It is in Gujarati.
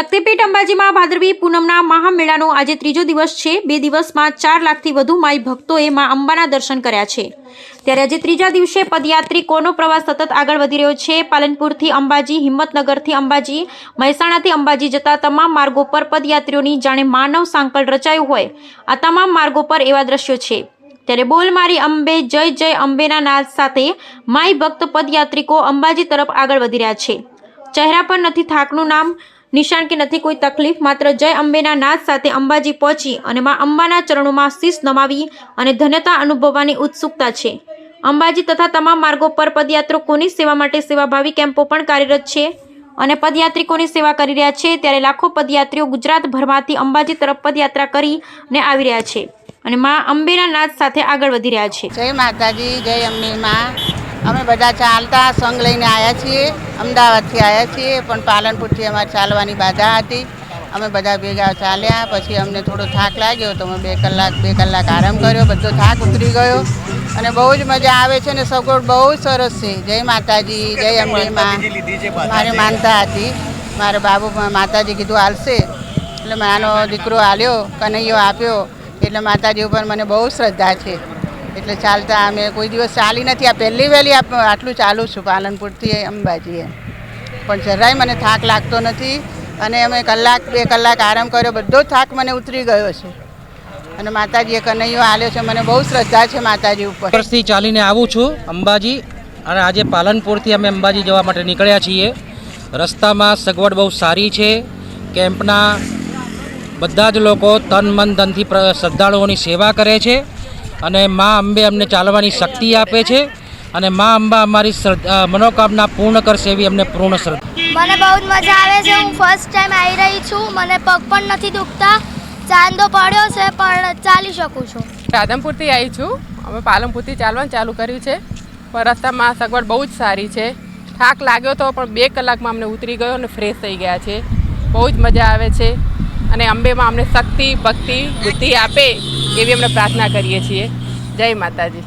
શક્તિપીઠ અંબાજીમાં ભાદરવી પૂનમના મહામેળાનો આજે ત્રીજો દિવસ છે. બે દિવસમાં ચાર લાખથી વધુ માઈ ભક્તોએ મા અંબાના દર્શન કર્યા છે. ત્યારે આજે ત્રીજા દિવસે પદયાત્રિકોનો પ્રવાસ સતત આગળ વધી રહ્યો છે? પાલનપુરથી અંબાજી, હિંમતનગરથી અંબાજી, મહેસાણાથી અંબાજી જતા તમામ માર્ગો પર પદયાત્રીઓની જાણે માનવ સાંકળ રચાયું હોય, આ તમામ માર્ગો પર એવા દ્રશ્યો છે. ત્યારે બોલ મારી અંબે, જય જય અંબેના નાદ સાથે માઈ ભક્ત પદયાત્રિકો અંબાજી તરફ આગળ વધી રહ્યા છે. ચહેરા પર નથી થાકનું નામ નિશાન કે નથી કોઈ તકલીફ, માત્ર જય અંબેના નાદ સાથે અંબાજી પહોંચી અને મા અંબાના ચરણોમાં શીશ નમાવી અને ધન્યતા અનુભવવાની ઉત્સુકતા છે. અંબાજી તથા તમામ માર્ગો પર પદયાત્રિકોની સેવા માટે સેવાભાવી કેમ્પો પણ કાર્યરત છે અને પદયાત્રિકોની સેવા કરી રહ્યા છે ત્યારે લાખો પદયાત્રીઓ ગુજરાતભરમાંથી અંબાજી તરફ પદયાત્રા કરીને આવી રહ્યા છે અને મા અંબેના નાદ સાથે આગળ વધી રહ્યા છે. જય માતાજી, જય અંબે માં અમે બધા ચાલતા સંઘ લઈને આવ્યા છીએ અમદાવાદથી આવ્યા છીએ પણ પાલનપુરથી અમારે ચાલવાની બાધા હતી. અમે બધા ભેગા ચાલ્યા પછી અમને થોડો થાક લાગ્યો તો અમે બે કલાક બે કલાક આરામ કર્યો બધો થાક ઉતરી ગયો. અને બહુ જ મજા આવે છે અને સગવડ બહુ જ સરસ છે. જય માતાજી જય અંબે મારે માનતા હતી. મારે બાબુ માતાજી કીધું હાલશે એટલે મારો દીકરો હાલ્યો કનૈયો આપ્યો. એટલે માતાજી ઉપર મને બહુ શ્રદ્ધા છે. એટલે ચાલતા અમે કોઈ દિવસ ચાલી નથી. આ પહેલી વહેલી આટલું ચાલું છું પાલનપુરથી અંબાજી એમ પણ જરાય મને થાક લાગતો નથી અને અમે કલાક, બે કલાક આરામ કર્યો, બધો થાક મને ઉતરી ગયો છે. અને માતાજીએ કનૈયો આલ્યો છે. મને બહુ શ્રદ્ધા છે માતાજી ઉપર. ચાલીને આવું છું અંબાજી અને આજે પાલનપુરથી અમે અંબાજી જવા માટે નીકળ્યા છીએ. રસ્તામાં સગવડ બહુ સારી છે. કેમ્પના બધા જ લોકો તન મન ધનથી શ્રદ્ધાળુઓની સેવા કરે છે. અને મા અંબે અમને ચાલવાની શક્તિ આપે છે અને મા અંબા અમારી શ્રદ્ધા- મનોકામના પૂર્ણ કરશે એવી અમને પૂર્ણ શ્રદ્ધા. મને બહુ જ મજા આવે છે. હું ફર્સ્ટ ટાઈમ આવી રહી છું. મને પગ પણ નથી દુખતા. ચાંદો પડ્યો છે પણ ચાલી શકું છું. રાધનપુરથી આવી છું. અમે પાલનપુરથી ચાલવાનું ચાલુ કર્યું છે. પણ રસ્તામાં સગવડ બહુ જ સારી છે. થાક લાગ્યો તો પણ બે કલાકમાં અમને ઉતરી ગયો અને ફ્રેશ થઈ ગયા છે. બહુ જ મજા આવે છે. અને અંબેમાં અમને શક્તિ ભક્તિ બુદ્ધિ આપે એવી અમે પ્રાર્થના કરીએ છીએ. જય માતાજી.